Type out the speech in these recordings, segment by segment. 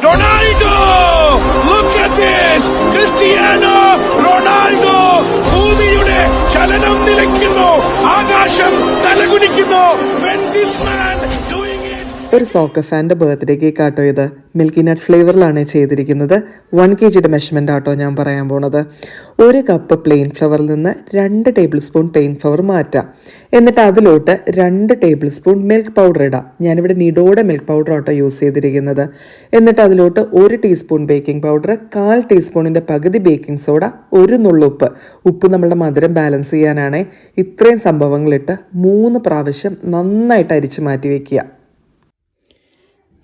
Ronaldo! Look at this! Cristiano Ronaldo! ഭൂമിയുടെ ചലനം നിലയ്ക്കുന്നു ആകാശം തലകുടിക്കുന്നു man doing it ഒരു സോക്ക ഫാന്റെ ബർത്ത്ഡേ കേക്ക് ആട്ടോ ഇത്. മിൽക്കി നട്ട് ഫ്ലേവറിലാണ് ചെയ്തിരിക്കുന്നത്. വൺ കെ ജിയുടെ മെഷർമെന്റ് ആട്ടോ ഞാൻ പറയാൻ പോണത്. ഒരു കപ്പ് പ്ലെയിൻ ഫ്ലവറിൽ നിന്ന് രണ്ട് ടേബിൾ സ്പൂൺ പ്ലെയിൻ ഫ്ലവർ മാറ്റാം. എന്നിട്ട് അതിലോട്ട് രണ്ട് ടേബിൾ സ്പൂൺ മിൽക്ക് പൗഡർ ഇടാം. ഞാനിവിടെ നിടോടെ മിൽക്ക് പൗഡർ ആട്ടോ യൂസ് ചെയ്തിരിക്കുന്നത്. എന്നിട്ട് അതിലോട്ട് ഒരു ടീസ്പൂൺ ബേക്കിംഗ് പൗഡർ കാൽ ടീസ്പൂണിന്റെ പകുതി ബേക്കിംഗ് സോഡ ഒരു നുള്ളുപ്പ് ഉപ്പ്. നമ്മളുടെ മധുരം ബാലൻസ് ചെയ്യാനാണേ ഇത്രയും സംഭവങ്ങളിട്ട് മൂന്ന് പ്രാവശ്യം നന്നായിട്ട് അരിച്ചു മാറ്റി വെക്കുക.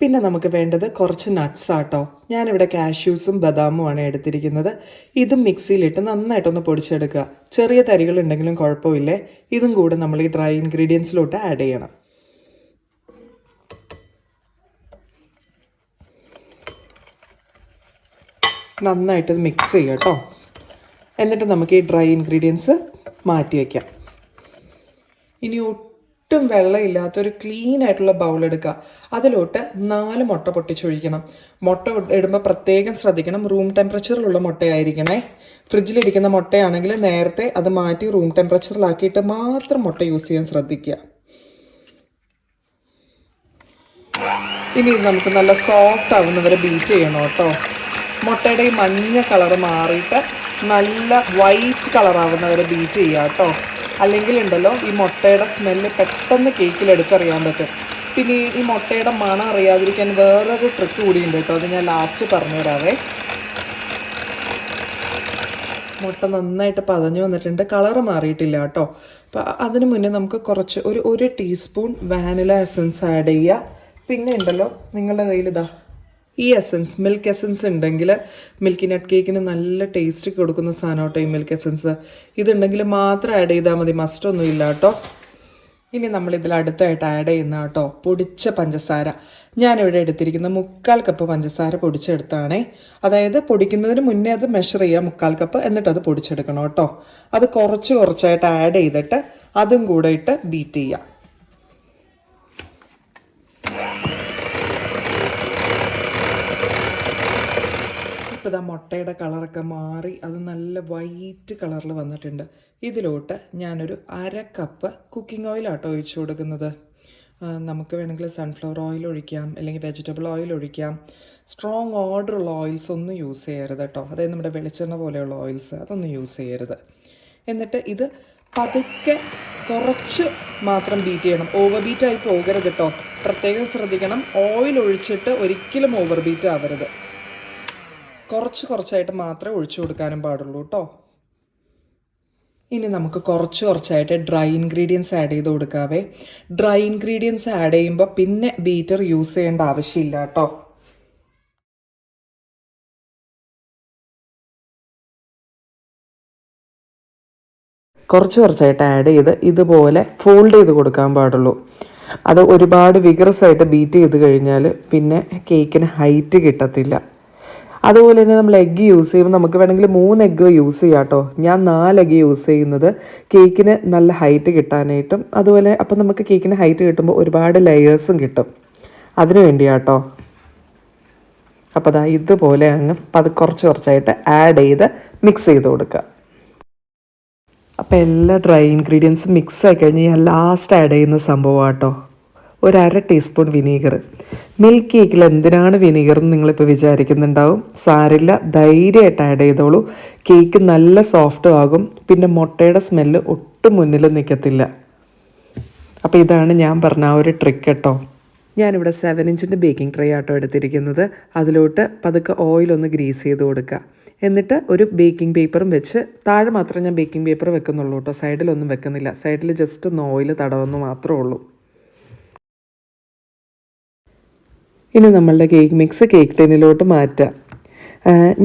പിന്നെ നമുക്ക് വേണ്ടത് കുറച്ച് നട്ട്സ് ആട്ടോ. ഞാനിവിടെ കാഷ്യൂസും ബദാമുമാണ് എടുത്തിരിക്കുന്നത്. ഇതും മിക്സിയിലിട്ട് നന്നായിട്ടൊന്ന് പൊടിച്ചെടുക്കുക. ചെറിയ തരികൾ ഉണ്ടെങ്കിലും കുഴപ്പമില്ലേ? ഇതും കൂടെ നമ്മൾ ഈ ഡ്രൈ ഇൻഗ്രീഡിയൻസിലോട്ട് ആഡ് ചെയ്യണം. നന്നായിട്ട് മിക്സ് ചെയ്യുക കേട്ടോ എന്നിട്ട് നമുക്ക് ഈ ഡ്രൈ ഇൻഗ്രീഡിയൻസ് മാറ്റി വയ്ക്കാം ഇനി ഒട്ടും വെള്ളമില്ലാത്ത ഒരു ക്ലീൻ ആയിട്ടുള്ള ബൗൾ എടുക്കുക. അതിലോട്ട് നാല് മുട്ട പൊട്ടിച്ചൊഴിക്കണം. മുട്ട ഇടുമ്പോൾ പ്രത്യേകം ശ്രദ്ധിക്കണം. റൂം ടെമ്പറേച്ചറിലുള്ള മുട്ടയായിരിക്കണേ. ഫ്രിഡ്ജിലിരിക്കുന്ന മുട്ടയാണെങ്കിൽ നേരത്തെ അത് മാറ്റി റൂം ടെമ്പറേച്ചറിലാക്കിയിട്ട് മാത്രം മുട്ട യൂസ് ചെയ്യാൻ ശ്രദ്ധിക്കുക. ഇനി നമുക്ക് നല്ല സോഫ്റ്റ് ആവുന്നവരെ ബീറ്റ് ചെയ്യണം കേട്ടോ. മുട്ടയുടെ ഈ മഞ്ഞ കളർ മാറിയിട്ട് നല്ല വൈറ്റ് കളർ ആവുന്നവരെ ബീറ്റ് ചെയ്യുക കേട്ടോ. ഉണ്ടല്ലോ ഈ മുട്ടയുടെ സ്മെല്ല് പെട്ടെന്ന് കേക്കിൽ എടുത്തറിയാൻ പറ്റും. പിന്നെ ഈ- ഈ മുട്ടയുടെ മണം അറിയാതിരിക്കാൻ വേറൊരു ട്രിക്ക് കൂടിയുണ്ട് കേട്ടോ അത് ഞാൻ ലാസ്റ്റ് പറഞ്ഞുതരാവേ. മുട്ട നന്നായിട്ട് പതഞ്ഞു വന്നിട്ടുണ്ട് കളർ മാറിയിട്ടില്ല കേട്ടോ. അപ്പം അതിന് മുന്നേ നമുക്ക് കുറച്ച് ഒരു ഒരു ടീസ്പൂൺ വാനില എസൻസ് ആഡ് ചെയ്യുക പിന്നെ ഉണ്ടല്ലോ നിങ്ങളുടെ കയ്യിൽ ഇതാ ഈ എസൻസ് മിൽക്ക് എസൻസ് ഉണ്ടെങ്കിൽ മിൽക്കി നട്ട് കേക്കിന് നല്ല ടേസ്റ്റ് കൊടുക്കുന്ന സാധനം കേട്ടോ ഈ മിൽക്ക് എസൻസ് ഇതുണ്ടെങ്കിൽ മാത്രം ആഡ് ചെയ്താൽ മതി മസ്റ്റൊന്നും ഇല്ല കേട്ടോ ഇനി നമ്മൾ ഇതിൽ അടുത്തായിട്ട് ആഡ് ചെയ്യുന്ന കേട്ടോ പൊടിച്ച പഞ്ചസാര. ഞാനിവിടെ എടുത്തിരിക്കുന്ന മുക്കാൽ കപ്പ് പഞ്ചസാര പൊടിച്ചെടുത്താണേ. അതായത് പൊടിക്കുന്നതിന് മുന്നേ അത് മെഷർ ചെയ്യുക മുക്കാൽ കപ്പ് എന്നിട്ട് അത് പൊടിച്ചെടുക്കണം കേട്ടോ അത് കുറച്ച് കുറച്ചായിട്ട് ആഡ് ചെയ്തിട്ട് അതും കൂടെ ഇട്ട് ബീറ്റ് ചെയ്യുക. ഇപ്പോൾ ആ മുട്ടയുടെ കളറൊക്കെ മാറി അത് നല്ല വൈറ്റ് കളറിൽ വന്നിട്ടുണ്ട്. ഇതിലോട്ട് ഞാനൊരു അര കപ്പ് കുക്കിംഗ് ഓയിലാട്ടോ ഒഴിച്ചു കൊടുക്കുന്നത്. നമുക്ക് വേണമെങ്കിൽ സൺഫ്ലവർ ഓയിൽ ഒഴിക്കാം അല്ലെങ്കിൽ വെജിറ്റബിൾ ഓയിൽ ഒഴിക്കാം. സ്ട്രോങ് ഓർഡറുള്ള ഓയിൽസ് ഒന്നും യൂസ് ചെയ്യരുത് കേട്ടോ അതായത് നമ്മുടെ വെളിച്ചെണ്ണ പോലെയുള്ള ഓയിൽസ് അതൊന്നും യൂസ് ചെയ്യരുത്. എന്നിട്ട് ഇത് പതുക്കെ കുറച്ച് മാത്രം ബീറ്റ് ചെയ്യണം. ഓവർ ബീറ്റായി പോകരുത് കേട്ടോ പ്രത്യേകം ശ്രദ്ധിക്കണം. ഓയിൽ ഒഴിച്ചിട്ട് ഒരിക്കലും ഓവർ ബീറ്റ് ആവരുത്. കുറച്ച് കുറച്ചായിട്ട് മാത്രമേ ഒഴിച്ചു കൊടുക്കാനും പാടുള്ളൂ കേട്ടോ. ഇനി നമുക്ക് കുറച്ച് കുറച്ചായിട്ട് ഡ്രൈ ഇൻഗ്രീഡിയൻസ് ആഡ് ചെയ്ത് കൊടുക്കാവേ. ഡ്രൈ ഇൻഗ്രീഡിയൻസ് ആഡ് ചെയ്യുമ്പോൾ പിന്നെ ബീറ്റർ യൂസ് ചെയ്യേണ്ട ആവശ്യമില്ല കേട്ടോ. കുറച്ച് കുറച്ചായിട്ട് ആഡ് ചെയ്ത് ഇതുപോലെ ഫോൾഡ് ചെയ്ത് കൊടുക്കാൻ പാടുള്ളൂ. അത് ഒരുപാട് വിഗറസ് ആയിട്ട് ബീറ്റ് ചെയ്ത് കഴിഞ്ഞാൽ പിന്നെ കേക്കിന് ഹൈറ്റ് കിട്ടത്തില്ല. അതുപോലെ തന്നെ നമ്മൾ എഗ്ഗ് യൂസ് ചെയ്യുമ്പോൾ നമുക്ക് വേണമെങ്കിൽ മൂന്ന് എഗ്ഗ് യൂസ് ചെയ്യാം കേട്ടോ. ഞാൻ നാല് എഗ്ഗ് യൂസ് ചെയ്യുന്നത് കേക്കിന് നല്ല ഹൈറ്റ് കിട്ടാനായിട്ടും അതുപോലെ അപ്പം നമുക്ക് കേക്കിന് ഹൈറ്റ് കിട്ടുമ്പോൾ ഒരുപാട് ലെയേഴ്സും കിട്ടും. അതിനു വേണ്ടിയാട്ടോ അപ്പോൾ അതാ ഇതുപോലെ അങ്ങ് അത് കുറച്ച് കുറച്ചായിട്ട് ആഡ് ചെയ്ത് മിക്സ് ചെയ്ത് കൊടുക്കുക. അപ്പോൾ എല്ലാ ഡ്രൈ ഇൻഗ്രീഡിയൻസും മിക്സ് ആയി കഴിഞ്ഞ് ഞാൻ ലാസ്റ്റ് ആഡ് ചെയ്യുന്ന സംഭവം കേട്ടോ. ഒരു അര ടീസ്പൂൺ വിനീഗർ മിൽക്ക് കേക്കിൽ എന്തിനാണ് വിനീഗർ എന്ന് നിങ്ങളിപ്പോൾ വിചാരിക്കുന്നുണ്ടാവും? സാരില്ല ധൈര്യമായിട്ട് ആഡ് ചെയ്തോളൂ. കേക്ക് നല്ല സോഫ്റ്റും ആകും. പിന്നെ മുട്ടയുടെ സ്മെല്ല് ഒട്ടും മുന്നിൽ നിൽക്കത്തില്ല അപ്പോൾ ഇതാണ് ഞാൻ പറഞ്ഞ ആ ഒരു ട്രിക്ക് കേട്ടോ. ഞാനിവിടെ സെവൻ ഇഞ്ചിന്റെ ബേക്കിംഗ് ട്രേ ആട്ടോ എടുത്തിരിക്കുന്നത്. അതിലോട്ട് പതുക്കെ ഓയിലൊന്ന് ഗ്രീസ് ചെയ്ത് കൊടുക്കുക എന്നിട്ട് ഒരു ബേക്കിംഗ് പേപ്പറും വെച്ച് താഴെ മാത്രം ഞാൻ ബേക്കിംഗ് പേപ്പർ വെക്കുന്നുള്ളൂ കേട്ടോ. സൈഡിലൊന്നും വെക്കുന്നില്ല. സൈഡിൽ ജസ്റ്റ് ഒന്ന് ഓയിൽ തടവെന്ന് മാത്രമേ ഉള്ളൂ. ഇനി നമ്മളുടെ കേക്ക് മിക്സ് കേക്ക് ടിന്നിലോട്ട് മാറ്റാം.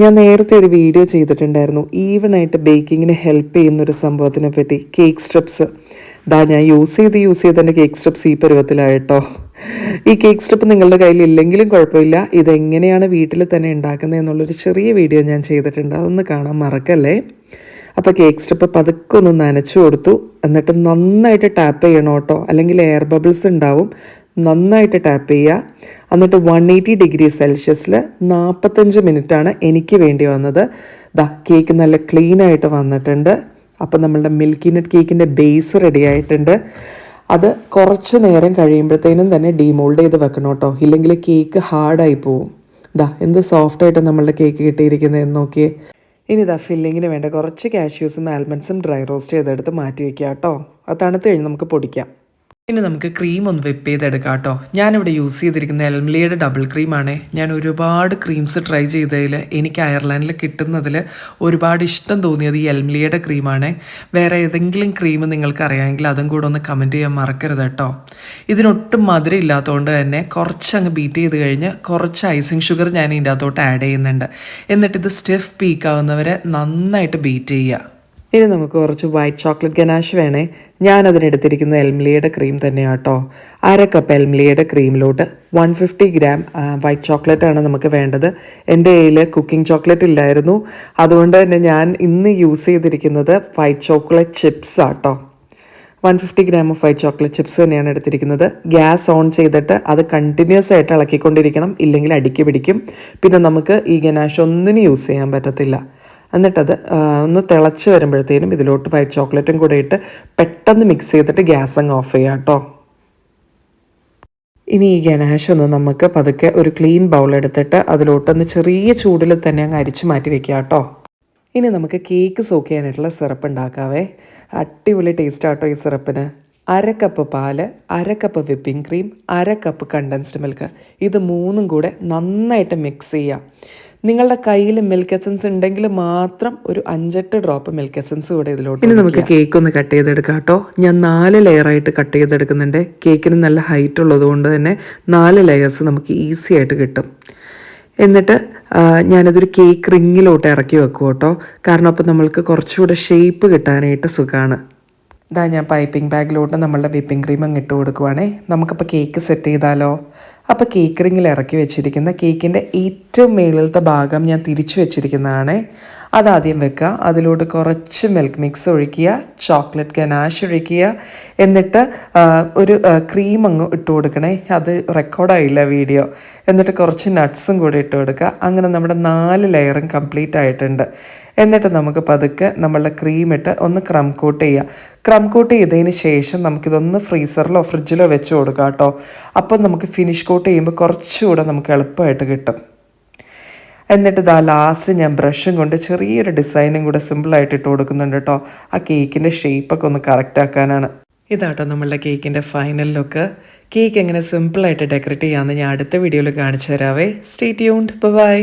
ഞാൻ നേരത്തെ ഒരു വീഡിയോ ചെയ്തിട്ടുണ്ടായിരുന്നു. ഈവനായിട്ട് ബേക്കിങ്ങിന് ഹെൽപ്പ് ചെയ്യുന്ന ഒരു സംഭവത്തിനെ പറ്റി കേക്ക് സ്ട്രിപ്സ് ദാ ഞാൻ യൂസ് ചെയ്ത് യൂസ് ചെയ്ത് എന്റെ കേക്ക് സ്ട്രിപ്സ് ഈ പരുവത്തിലായിട്ടോ. ഈ കേക്ക് സ്ട്രിപ്പ് നിങ്ങളുടെ കയ്യിൽ ഇല്ലെങ്കിലും കുഴപ്പമില്ല. ഇതെങ്ങനെയാണ് വീട്ടിൽ തന്നെ ഉണ്ടാക്കുന്നത് എന്നുള്ളൊരു ചെറിയ വീഡിയോ ഞാൻ ചെയ്തിട്ടുണ്ട്. അതൊന്ന് കാണാൻ മറക്കല്ലേ? അപ്പോൾ കേക്ക് സ്ട്രിപ്പ് പതുക്കെ ഒന്ന് നനച്ചു കൊടുത്തു. എന്നിട്ട് നന്നായിട്ട് ടാപ്പ് ചെയ്യണം കേട്ടോ. അല്ലെങ്കിൽ എയർ ബബിൾസ് ഉണ്ടാവും. നന്നായിട്ട് ടാപ്പ് ചെയ്യുക. എന്നിട്ട് വൺ എയ്റ്റി ഡിഗ്രി സെൽഷ്യസിൽ നാൽപ്പത്തഞ്ച് മിനിറ്റാണ് എനിക്ക് വേണ്ടി വന്നത്. ദാ കേക്ക് നല്ല ക്ലീൻ ആയിട്ട് വന്നിട്ടുണ്ട്. അപ്പോൾ നമ്മളുടെ മിൽക്കി നട്ട് കേക്കിന്റെ ബേസ് റെഡി ആയിട്ടുണ്ട്. അത് കുറച്ച് നേരം കഴിയുമ്പോഴത്തേനും തന്നെ ഡീമോൾഡ് ചെയ്ത് വെക്കണം കേട്ടോ. ഇല്ലെങ്കിൽ കേക്ക് ഹാർഡായി പോവും. ദാ എന്ത് സോഫ്റ്റായിട്ട് നമ്മളുടെ കേക്ക് കിട്ടിയിരിക്കുന്നത് എന്ന് നോക്കിയേ. ഇനി ദാ ഫില്ലിങ്ങിന് വേണ്ട കുറച്ച് കാഷ്യൂസും ആൽമണ്ട്സും ഡ്രൈ റോസ്റ്റ് ചെയ്തെടുത്ത് മാറ്റി വയ്ക്കുക കേട്ടോ. അത് തണുത്ത് കഴിഞ്ഞ് നമുക്ക് പൊടിക്കാം. ഇനി നമുക്ക് ക്രീം ഒന്ന് വിപ്പ് ചെയ്തെടുക്കാം കേട്ടോ. ഞാനിവിടെ യൂസ് ചെയ്തിരിക്കുന്ന എൽമലിയുടെ ഡബിൾ ക്രീമാണ് ഞാൻ ഒരുപാട് ക്രീംസ് ട്രൈ ചെയ്തതിൽ എനിക്ക് അയർലാൻഡിൽ കിട്ടുന്നതിൽ ഒരുപാട് ഇഷ്ടം തോന്നിയത് ഈ എൽമലിയുടെ ക്രീമാണ് വേറെ ഏതെങ്കിലും ക്രീം നിങ്ങൾക്ക് അറിയാമെങ്കിൽ അതും കൂടെ ഒന്ന് കമന്റ് ചെയ്യാൻ മറക്കരുത് കേട്ടോ. ഇതിനൊട്ടും മധുരം ഇല്ലാത്തതുകൊണ്ട് തന്നെ കുറച്ച് അങ്ങ് ബീറ്റ് ചെയ്ത് കഴിഞ്ഞ് കുറച്ച് ഐസിങ് ഷുഗർ ഞാൻ ഇതിന്റെ അകത്തോട്ട് ആഡ് ചെയ്യുന്നുണ്ട്. എന്നിട്ട് ഇത് സ്റ്റിഫ് പീക്ക് ആവുന്നവരെ നന്നായിട്ട് ബീറ്റ് ചെയ്യുക. ഇനി നമുക്ക് കുറച്ച് വൈറ്റ് ചോക്ലേറ്റ് ഗനാഷ് വേണേ. ഞാൻ അതിനെടുത്തിരിക്കുന്ന എൽമിലിയുടെ ക്രീം തന്നെയാണ് കേട്ടോ അര കപ്പ് എൽമിലിയുടെ ക്രീമിലോട്ട് one fifty gram white chocolate ആണ് നമുക്ക് വേണ്ടത്. എന്റെ കയ്യിൽ കുക്കിംഗ് ചോക്ലേറ്റ് ഇല്ലായിരുന്നു. അതുകൊണ്ട് തന്നെ ഞാൻ ഇന്ന് യൂസ് ചെയ്തിരിക്കുന്നത് വൈറ്റ് ചോക്ലേറ്റ് ചിപ്സ് ആട്ടോ. One fifty gram of white chocolate chips തന്നെയാണ് എടുത്തിരിക്കുന്നത്. ഗ്യാസ് ഓൺ ചെയ്തിട്ട് അത് കണ്ടിന്യൂസ് ആയിട്ട് ഇളക്കിക്കൊണ്ടിരിക്കണം. ഇല്ലെങ്കിൽ അടുക്കി പിടിക്കും. പിന്നെ നമുക്ക് ഈ ഗനാഷ് ഒന്നിനും യൂസ് ചെയ്യാൻ പറ്റത്തില്ല. എന്നിട്ടത് ഒന്ന് തിളച്ച് വരുമ്പോഴത്തേനും ഇതിലോട്ട് വൈറ്റ് ചോക്ലേറ്റും കൂടെ ഇട്ട് പെട്ടെന്ന് മിക്സ് ചെയ്തിട്ട് ഗ്യാസ് അങ്ങ് ഓഫ് ചെയ്യാം കേട്ടോ ഇനി ഈ ഗനാഷ് ഒന്ന് നമുക്ക് പതുക്കെ ഒരു ക്ലീൻ ബൗൾ എടുത്തിട്ട് അതിലോട്ടൊന്ന് ചെറിയ ചൂടിൽ തന്നെ അങ്ങ് അരിച്ച് മാറ്റി വെക്കുക കേട്ടോ ഇനി നമുക്ക് കേക്ക് സോക്ക് ചെയ്യാനായിട്ടുള്ള സിറപ്പ് ഉണ്ടാക്കാവേ. അടിപൊളി ടേസ്റ്റ് ആട്ടോ ഈ സിറപ്പിന് അര കപ്പ് പാൽ അര കപ്പ് വിപ്പിംഗ് ക്രീം അര കപ്പ് കണ്ടൻസ്ഡ് മിൽക്ക് ഇത് മൂന്നും കൂടെ നന്നായിട്ട് മിക്സ് ചെയ്യാം. നിങ്ങളുടെ കയ്യിൽ മിൽക്ക് എസൻസ് ഉണ്ടെങ്കിൽ മാത്രം ഒരു അഞ്ചെട്ട് ഡ്രോപ്പ് മിൽക്ക് എസൻസ് കൂടെ ഇതിലോട്ട് ഇനി നമുക്ക് കേക്ക് ഒന്ന് കട്ട് ചെയ്തെടുക്കാം കേട്ടോ. ഞാൻ നാല് ലെയർ ആയിട്ട് കട്ട് ചെയ്തെടുക്കുന്നുണ്ട്. കേക്കിന് നല്ല ഹൈറ്റ് ഉള്ളത് കൊണ്ട് തന്നെ നാല് ലെയേഴ്സ് നമുക്ക് ഈസി ആയിട്ട് കിട്ടും. എന്നിട്ട് ഞാനതൊരു കേക്ക് റിങ്ങിലോട്ട് ഇറക്കി വെക്കും കേട്ടോ. കാരണം അപ്പോൾ നമ്മൾക്ക് കുറച്ചുകൂടെ ഷേപ്പ് കിട്ടാനായിട്ട് സുഖമാണ് ഇതാ ഞാൻ പൈപ്പിംഗ് ബാഗിലോട്ട് നമ്മളുടെ വിപ്പിംഗ് ക്രീം അങ്ങ് ഇട്ട് കൊടുക്കുവാണേ. നമുക്കപ്പോൾ കേക്ക് സെറ്റ് ചെയ്താലോ? അപ്പോൾ കേക്ക് റിങ്ങിൽ ഇറക്കി വെച്ചിരിക്കുന്ന കേക്കിന്റെ ഏറ്റവും മേളിലത്തെ ഭാഗം ഞാൻ തിരിച്ചു വെച്ചിരിക്കുന്നതാണ്. അതാദ്യം വെക്കുക. അതിലോട്ട് കുറച്ച് മിൽക്ക് മിക്സ് ഒഴിക്കുക. ചോക്ലേറ്റ് ഗനാഷ് ഒഴിക്കുക. എന്നിട്ട് ഒരു ക്രീം അങ്ങ് ഇട്ട് കൊടുക്കണേ. അത് റെക്കോർഡായില്ല വീഡിയോ എന്നിട്ട് കുറച്ച് നട്ട്സും കൂടി ഇട്ട് കൊടുക്കുക. അങ്ങനെ നമ്മുടെ നാല് ലെയറും കംപ്ലീറ്റ് ആയിട്ടുണ്ട്. എന്നിട്ട് നമുക്ക് പതുക്കെ നമ്മളുടെ ക്രീം ഇട്ട് ഒന്ന് ക്രം കോട്ട് ചെയ്യുക. ക്രം കോട്ട് ചെയ്തതിന് ശേഷം നമുക്കിതൊന്ന് ഫ്രീസറിലോ ഫ്രിഡ്ജിലോ വെച്ച് കൊടുക്കാം കേട്ടോ. അപ്പം നമുക്ക് ഫിനിഷ് കോട്ട് ചെയ്യുമ്പോൾ കുറച്ചുകൂടെ നമുക്ക് എളുപ്പമായിട്ട് കിട്ടും. എന്നിട്ട് ഇതാ ലാസ്റ്റ് ഞാൻ ബ്രഷും കൊണ്ട് ചെറിയൊരു ഡിസൈനും കൂടെ സിമ്പിളായിട്ട് ഇട്ട് കൊടുക്കുന്നുണ്ട് കേട്ടോ. ആ കേക്കിന്റെ ഷേപ്പൊക്കെ ഒന്ന് കറക്റ്റ് ആക്കാനാണ്. ഇതാട്ടോ നമ്മളുടെ കേക്കിന്റെ ഫൈനൽ ലുക്ക് കേക്ക് എങ്ങനെ സിമ്പിളായിട്ട് ഡെക്കറേറ്റ് ചെയ്യാമെന്ന് ഞാൻ അടുത്ത വീഡിയോയിൽ കാണിച്ചു തരാവേ. Stay tuned by